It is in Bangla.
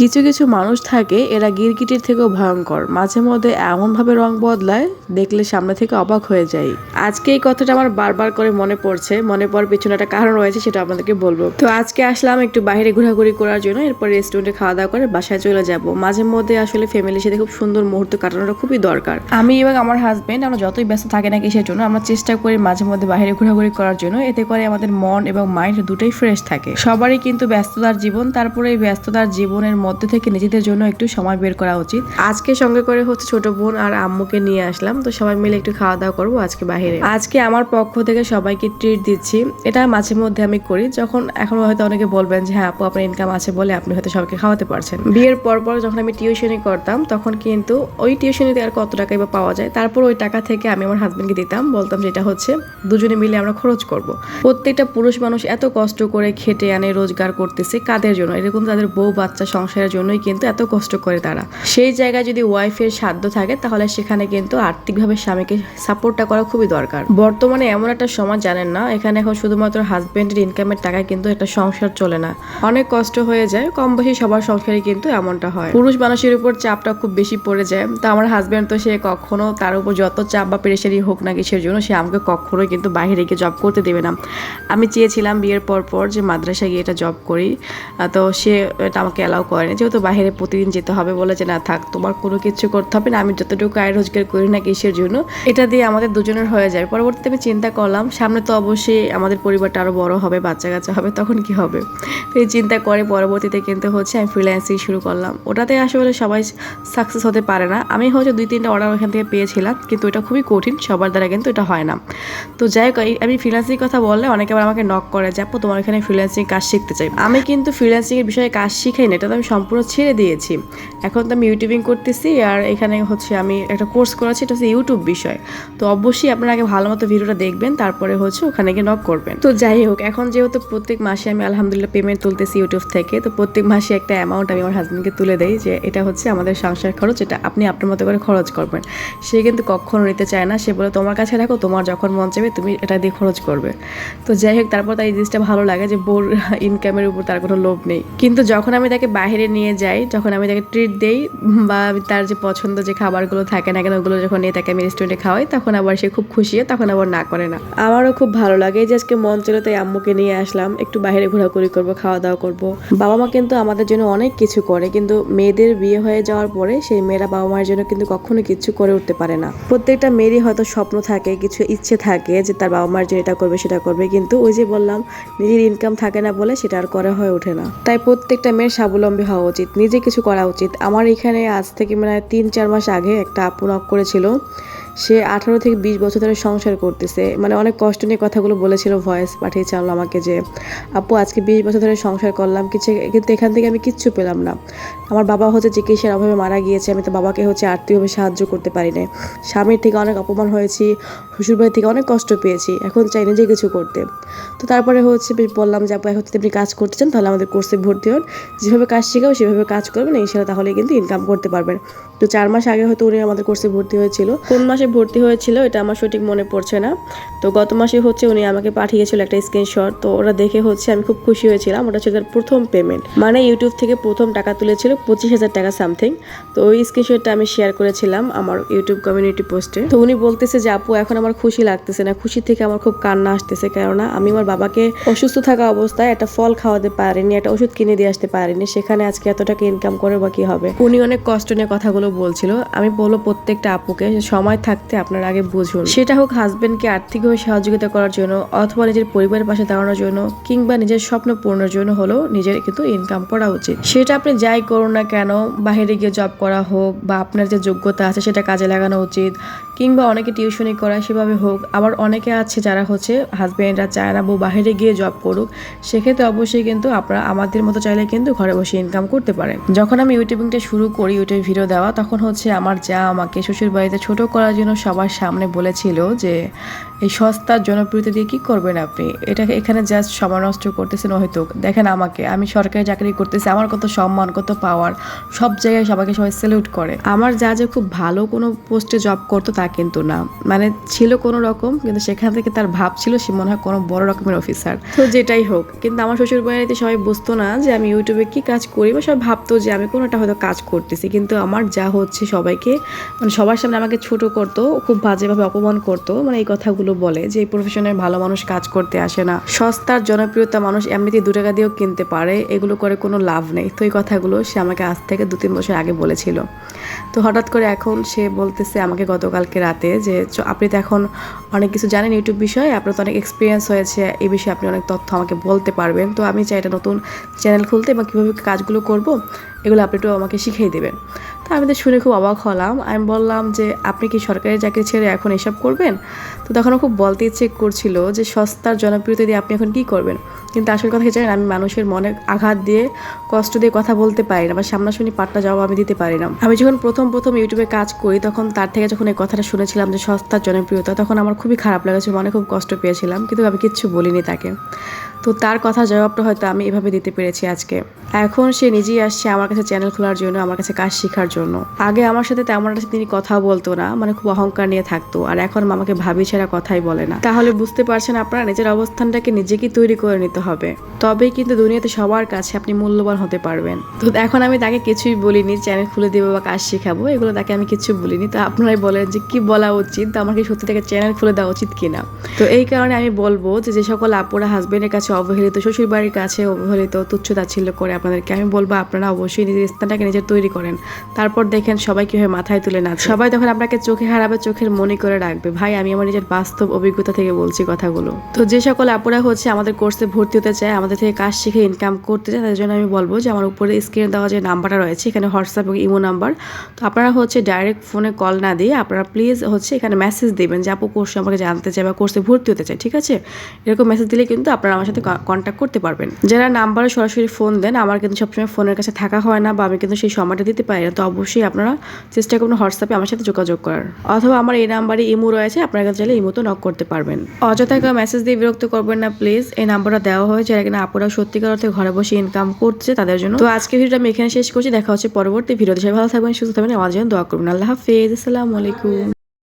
কিছু কিছু মানুষ থাকে, এরা গিরগিটির থেকেও ভয়ঙ্কর। মাঝে মধ্যে এমনভাবে রং বদলায়, দেখলে সামনে থেকে অবাক হয়ে যায় আজকে এই কথাটা আমার বারবার করে মনে পড়ছে, মনে পড়ার পিছনে একটা কারণ রয়েছে, সেটা আপনাদেরকে বলব। তো আজকে আসলাম একটু বাইরে ঘোরাঘুরি করার জন্য, এরপর রেস্টুরেন্টে খাওয়া দাওয়া করে বাসায় চলে যাব। মাঝে মধ্যে আসলে ফ্যামিলির সাথে খুব সুন্দর মুহূর্ত কাটানোটা খুবই দরকার। আমি এবং আমার হাজব্যান্ড আমরা যতই ব্যস্ত থাকে না কিসের জন্য আমরা চেষ্টা করি মাঝে মধ্যে বাইরে ঘোরাঘুরি করার জন্য। এতে করে আমাদের মন এবং মাইন্ড দুটোই ফ্রেশ থাকে। সবারই কিন্তু ব্যস্ততার জীবন, তারপরে এই ব্যস্ততার জীবনের মধ্যে থেকে নিজেদের জন্য একটু সময় বের করা উচিত। আজকে সঙ্গে করে হচ্ছে ছোট বোন আর আম্মুকে নিয়ে আসলাম। তো সবাই মিলে একটু খাওয়া দাওয়া করব আজকে বাইরে আজকে আমার পক্ষ থেকে সবাইকে ট্রিট দিচ্ছি। এটা মাঝে মধ্যে আমি করি। যখন এখন হয়তো অনেকে বলবেন যে হ্যাঁ আপু আপনার ইনকাম আছে বলে আপনি হয়তো সবাইকে খাওয়াতে পারছেন। বিয়ের পর পর যখন আমি টিউশনি করতাম তখন কিন্তু ওই টিউশনিতে আর কত টাকাই বা পাওয়া যায় তারপর ওই টাকা থেকে আমি আমার হাজবেন্ডকে দিতাম। বলতাম যে এটা হচ্ছে দুজনে মিলে আমরা খরচ করব। প্রত্যেকটা পুরুষ মানুষ এত কষ্ট করে খেটে আনে রোজগার করতেছে কাদের জন্য? এরকম তাদের বউ বাচ্চা সংসারের জন্যই কিন্তু এত কষ্ট করে তারা। সেই জায়গায় যদি ওয়াইফের সাধ্য থাকে, তাহলে সেখানে কিন্তু আর্থিকভাবে স্বামীকে সাপোর্টটা করা খুবই দরকার। বর্তমানে এমন একটা সময় জানেন না, এখানে এখন শুধুমাত্র হাজবেন্ডের ইনকামের টাকায় কিন্তু একটা সংসার চলে না। অনেক কষ্ট হয়ে যায় কম বেশি সবার সংসারে কিন্তু এমনটা হয়। পুরুষ মানুষের উপর চাপটা খুব বেশি পড়ে যায়। তো আমার হাজবেন্ড তো সে কখনো তার উপর যত চাপ বা প্রেশারই হোক না কিসের জন্য, সে আমাকে কখনোই কিন্তু বাইরে গিয়ে জব করতে দেবে না। আমি চেয়েছিলাম বিয়ের পর পর যে মাদ্রাসায় গিয়ে এটা জব করি। তো সে এটা আমাকে অ্যালাউ করেনি যেহেতু বাইরে প্রতিদিন যেতে হবে, বলে যে, না, থাক, তোমার কোনো কিছু করতে হবে না, আমি যতটুকু আয় রোজগার করি না কিসের জন্য? এটা দিয়ে আমাদের দুজনের হয়ে যায়। পরবর্তীতে আমি চিন্তা করলাম, সামনে তো অবশ্যই আমাদের পরিবারটা আরও বড় হবে বাচ্চা কাচ্চা হবে, তখন কি হবে? তো এই চিন্তা করে পরবর্তীতে কিন্তু হচ্ছে আমি ফ্রিল্যান্সিং শুরু করলাম। ওটাতে আসলে সবাই সাকসেস হতে পারে না। আমি হচ্ছে দুই, তিনটা অর্ডার ওখান থেকে পেয়েছিলাম, কিন্তু এটা খুবই কঠিন, সবার দ্বারা কিন্তু এটা হয় না। তো যাই হোক আমি ফ্রিল্যান্সিং কথা বললে অনেকে আবার আমাকে নক করে যাব তোমার এখানে ফ্রিল্যান্সিং কাজ শিখতে চাই। আমি কিন্তু ফ্রিল্যান্সিং এর বিষয়ে কাজ শিখাই না এটা তো আমি সম্পূর্ণ ছেড়ে দিয়েছি। এখন তো আমি ইউটিউবিং করতেছি আর এখানে হচ্ছে আমি একটা কোর্স করাচ্ছি, এটা হচ্ছে ইউটিউব বিষয়। তো অবশ্যই আপনারা আগে ভালো মতো ভিডিওটা দেখবেন, তারপরে হচ্ছে ওখানে গিয়ে নক করবেন। তো যাই হোক, এখন যেহেতু প্রত্যেক মাসে আমি আলহামদুলিল্লাহ পেমেন্ট তুলতেছি ইউটিউব থেকে, তো প্রত্যেক মাসে একটা অ্যামাউন্ট আমি আমার হাজব্যান্ডকে তুলে দেই যে এটা হচ্ছে আমাদের সংসার খরচ, এটা আপনি আপনার মতো করে খরচ করবেন। সে কিন্তু কখনো নিতে চায় না, সে বলে, তোমার কাছে রাখো, তোমার যখন মন চাইবে তুমি এটা দিয়ে খরচ করবে। তো যাই হোক, তারপর তার এই জিনিসটা ভালো লাগে যে বোর ইনকামের উপর তার কোনো লোভ নেই। কিন্তু যখন আমি তাকে বাইরে নিয়ে যাই, যখন আমি তাকে ট্রিট দেই বা তার যে পছন্দ যে খাবারগুলো থাকে না কেন ওগুলো যখন নিয়ে তাকে আমি রেস্টুরেন্টে খাওয়াই, তখন আবার সে খুব খুশি হয়, তখন আবার না করে না। আমারও খুব ভালো লাগে যে আজকে মন ছিল তাই আম্মুকে নিয়ে আসলাম, একটু বাইরে ঘোরাঘুরি করব খাওয়া দাওয়া করব। বাবা মা কিন্তু আমাদের জন্য অনেক কিছু করে, কিন্তু মেয়েদের বিয়ে হয়ে যাওয়ার পরে সেই মেয়েরা বাবা মায়ের জন্য কিন্তু কখনো কিছু করে উঠতে পারে না। প্রত্যেকটা মেয়েরই হয়তো স্বপ্ন থাকে, কিছু ইচ্ছে থাকে যে তার বাবা মায়ের জন্য এটা করবে, সেটা করবে, কিন্তু ওই যে বললাম, নিজের ইনকাম থাকে না বলে সেটা আর করা হয়ে ওঠে না। তাই প্রত্যেকটা মেয়ের স্বাবলম্বী হওয়া উচিত, নিজে কিছু করা উচিত। আমার এখানে আজ থেকে মানে তিন চার মাস আগে একটা আপু নক করেছিল। সে আঠারো থেকে বিশ বছর ধরে সংসার করতেছে। মানে অনেক কষ্ট নিয়ে কথাগুলো বলেছিল ভয়েস পাঠিয়েছে আনলো আমাকে যে, আপু, আজকে বিশ বছর ধরে সংসার করলাম, কিছু কিন্তু এখান থেকে আমি কিচ্ছু পেলাম না। আমার বাবা হচ্ছে চিকিৎসার অভাবে মারা গিয়েছে, আমি তো বাবাকে হচ্ছে আর্থিকভাবে সাহায্য করতে পারি না স্বামীর থেকে অনেক অপমান হয়েছি শ্বশুরবাড়ি থেকে অনেক কষ্ট পেয়েছি, এখন চাই নিজে কিছু করতে। তো তারপরে হচ্ছে বললাম যে, আপু, এখন যদি আপনি কাজ করতে চান, তাহলে আমাদের কোর্সে ভর্তি হন। যেভাবে কাজ শেখাও সেভাবে কাজ করবেন এই ইনশাল্লাহ তাহলে কিন্তু ইনকাম করতে পারবেন। তো চার মাস আগে হয়তো উনি আমাদের কোর্সে ভর্তি হয়েছিল। কোন মাসে ভর্তি হয়েছিল, এটা আমার সঠিক মনে পড়ছে না। তো গত মাসে হচ্ছে উনি আমাকে পাঠিয়েছিল একটা স্ক্রিনশট তো ওরা দেখে হচ্ছে আমি খুব খুশি হয়েছিলাম, ওটা ছিল তার প্রথম পেমেন্ট মানে ইউটিউব থেকে প্রথম টাকা তুলেছিল পঁচিশ হাজার টাকা সামথিং তো ওই স্ক্রিনশটটা আমি শেয়ার করেছিলাম আমার ইউটিউব কমিউনিটি পোস্টে তো উনি বলতেছে যে, আপু, এখন আমার খুশি লাগতেছে না, খুশি থেকে আমার খুব কান্না আসতেছে, কেননা আমি আমার বাবাকে অসুস্থ থাকা অবস্থায় একটা ফল খাওয়াতে পারিনি, একটা ওষুধ কিনে দিয়ে আসতে পারিনি, সেখানে আজকে এত টাকা ইনকাম করে বা কি হবে? উনি অনেক কষ্ট নিয়ে কথাগুলো বলছিল। আমি বলব প্রত্যেকটা আপুকে, সময় থাকতে আপনার আগে বুঝুন। সেটা হোক হাজবেন্ডকে আর্থিকভাবে সহযোগিতা করার জন্য অথবা নিজের পরিবারের পাশে দাঁড়ানোর জন্য কিংবা নিজের স্বপ্ন পূরণের জন্য হলেও নিজের কিন্তু ইনকাম করা উচিত। সেটা আপনি যাই করুন না কেন, বাইরে গিয়ে জব করা হোক বা আপনার যে যোগ্যতা আছে সেটা কাজে লাগানো উচিত কিংবা অনেকে টিউশনি করা সেভাবে হোক, আবার অনেকে আছে যারা হচ্ছে হাজব্যান্ডরা চায় না বউ বাইরে গিয়ে জব করুক, সেক্ষেত্রে অবশ্যই কিন্তু আপনারা আমাদের মতো চাইলে কিন্তু ঘরে বসে ইনকাম করতে পারেন। যখন আমি ইউটিউবিংটা শুরু করি ইউটিউব ভিডিও দেওয়া, তখন হচ্ছে আমার যা আমাকে শ্বশুর বাড়িতে ছোট করার জন্য যেন সবার সামনে বলেছিল যে, এই সস্তার জনপ্রিয়তা দিয়ে কি করবেন আপনি? এটাকে এখানে জাস্ট সময় নষ্ট করতেছেন হয়তো। দেখেন আমাকে, আমি সরকারি চাকরি করতেছি, আমার কত সম্মান, কত পাওয়ার সব জায়গায় সবাইকে সবাই স্যালুট করে। আমার যা যে খুব ভালো কোনো পোস্টে জব করতো তা কিন্তু না। মানে ছিল কোনো রকম, কিন্তু সেখান থেকে তার ভাব ছিল সে মনে হয় কোনো বড় রকমের অফিসার তো যেটাই হোক, কিন্তু আমার শ্বশুর বাড়িতে সবাই বুঝতো না যে আমি ইউটিউবে কি কাজ করি বা সবাই ভাবতো যে আমি কোনো একটা হয়তো কাজ করতেছি। কিন্তু আমার যা হচ্ছে সবাইকে মানে সবার সামনে আমাকে ছোট করতো, খুব বাজেভাবে অপমান করতো মানে এই কথাগুলো বলে যে এই প্রফেশনের ভালো মানুষ কাজ করতে আসে না। সস্তার জনপ্রিয়তা মানুষ এমনিতে দু টাকা দিয়েও কিনতে পারে, এগুলো করে কোনো লাভ নেই। তো এই কথাগুলো সে আমাকে আজ থেকে দু তিন বছর আগে বলেছিল। তো হঠাৎ করে এখন সে বলতেছে আমাকে গতকালকে রাতে যে আপনি তো এখন অনেক কিছু জানেন ইউটিউব বিষয়ে, আপনার তো অনেক এক্সপিরিয়েন্স হয়েছে, এই বিষয়ে আপনি অনেক তথ্য আমাকে বলতে পারবেন। তো আমি চাই এটা নতুন চ্যানেল খুলতে, এবং কীভাবে কাজগুলো করব এগুলো আপনি একটু আমাকে শিখিয়ে দেবেন। তো আমি তো শুনে খুব অবাক হলাম। আমি বললাম যে, আপনি কি সরকারি চাকরি ছেড়ে এখন এসব করবেন? তো তখন খুব বলতে ইচ্ছে করছিল যে, সস্তার জনপ্রিয়তা দিয়ে আপনি এখন কি করবেন? কিন্তু আসল কথা জানেন? আমি মানুষের মনে আঘাত দিয়ে, কষ্ট দিয়ে কথা বলতে পারি না বা সামনাসামনি পাট্টা জবাব আমি দিতে পারি না। আমি যখন প্রথম প্রথম ইউটিউবে কাজ করি, তখন তার থেকে যখন এই কথাটা শুনেছিলাম যে, সস্তার জনপ্রিয়তা, তখন আমার খুবই খারাপ লেগেছে, মনে খুব কষ্ট পেয়েছিলাম। কিন্তু আমি কিচ্ছু বলিনি তাকে। তো তার কথা জবাবটা হয়তো আমি এভাবে দিতে পেরেছি আজকে। এখন সে নিজেই আসছে আমার কাছে চ্যানেল খোলার জন্য, আমার কাছে কাজ শেখার জন্য। আগে আমার সাথে তেমন একটা তিনি কথা বলতো না মানে খুব অহংকার নিয়ে থাকতো, আর এখন আমাকে ভাবি ছাড়া কথাই বলে না। তাহলে বুঝতে পারছেন আপনারা, নিজের অবস্থানটাকে নিজেকেই তৈরি করে নিতে হবে। তবেই কিন্তু দুনিয়াতে সবার কাছে আপনি মূল্যবান হতে পারবেন। তো এখন আমি তাকে কিছুই বলিনি চ্যানেল খুলে দেবো বা কাজ শেখাবো, এগুলো তাকে আমি কিছু বলিনি। তো আপনারাই বলেন যে কি বলা উচিত তো আমার কি সত্যি থেকে চ্যানেল খুলে দেওয়া উচিত কিনা। তো এই কারণে আমি বলব যে যে সকল আপুরা হাজবেন্ডের কাছে অবহেলিত শ্বশুর বাড়ির কাছে অবহেলিত, তুচ্ছ তাচ্ছিল্য করে আপনাদেরকে। আমি বলব, আপনারা অবশ্যই নিজের স্থানটাকে নিজের তৈরি করেন। তারপর দেখেন, সবাই কীভাবে মাথায় তুলে না সবাই তখন আপনাকে চোখে হারাবে, চোখের মনে করে রাখবে। ভাই, আমি আমার নিজের বাস্তব অভিজ্ঞতা থেকে বলছি কথাগুলো। তো যে সকল আপুরা হচ্ছে আমাদের কোর্সে ভর্তি হতে চায়, আমাদের থেকে কাজ শিখে ইনকাম করতে চায়, তাদের জন্য আমি বলব যে আমার উপরে স্ক্রিনে দেওয়া যে নাম্বারটা রয়েছে, এখানে হোয়াটসঅ্যাপ এবং ইমো নাম্বার তো আপনারা হচ্ছে ডাইরেক্ট ফোনে কল না দিয়ে আপনারা প্লিজ হচ্ছে এখানে মেসেজ দেবেন যে, আপু কোর্স সম্পর্কে জানতে চাই বা কোর্সে ভর্তি হতে চাই। ঠিক আছে? এরকম মেসেজ দিলে কিন্তু আপনারা আমার সাথে কন্ট্যাক্ট করতে পারবেন। যারা নাম্বারে সরাসরি ফোন দেন, আমার কিন্তু সবসময় ফোনের কাছে থাকা হয় না বা আমি কিন্তু সেই সময়টা দিতে পারি না, তো অবশ্যই আপনারা চেষ্টা করুন হোয়াটসঅ্যাপে আমার সাথে যোগাযোগ করার। অথবা আমার এই নাম্বারে ইমো রয়েছে, আপনারা কিন্তু চাইলে ইমোতে নক করতে পারবেন। অযথা কেউ মেসেজ দিয়ে বিরক্ত করবেন না প্লিজ এই নাম্বারটা দেওয়া হয়েছে, যারা কিনা আপনারা সত্যিকার অর্থে ঘরে বসে ইনকাম করছে তাদের জন্য। তো আজকে ভিডিওটা আমি এখানে শেষ করছি, দেখা হচ্ছে পরবর্তী ভিডিওতে। সবাই ভালো থাকবেন, সুস্থ থাকবেন আমার জন্য দোয়া করবেন। আল্লাহ হাফেজ, আসসালামু আলাইকুম।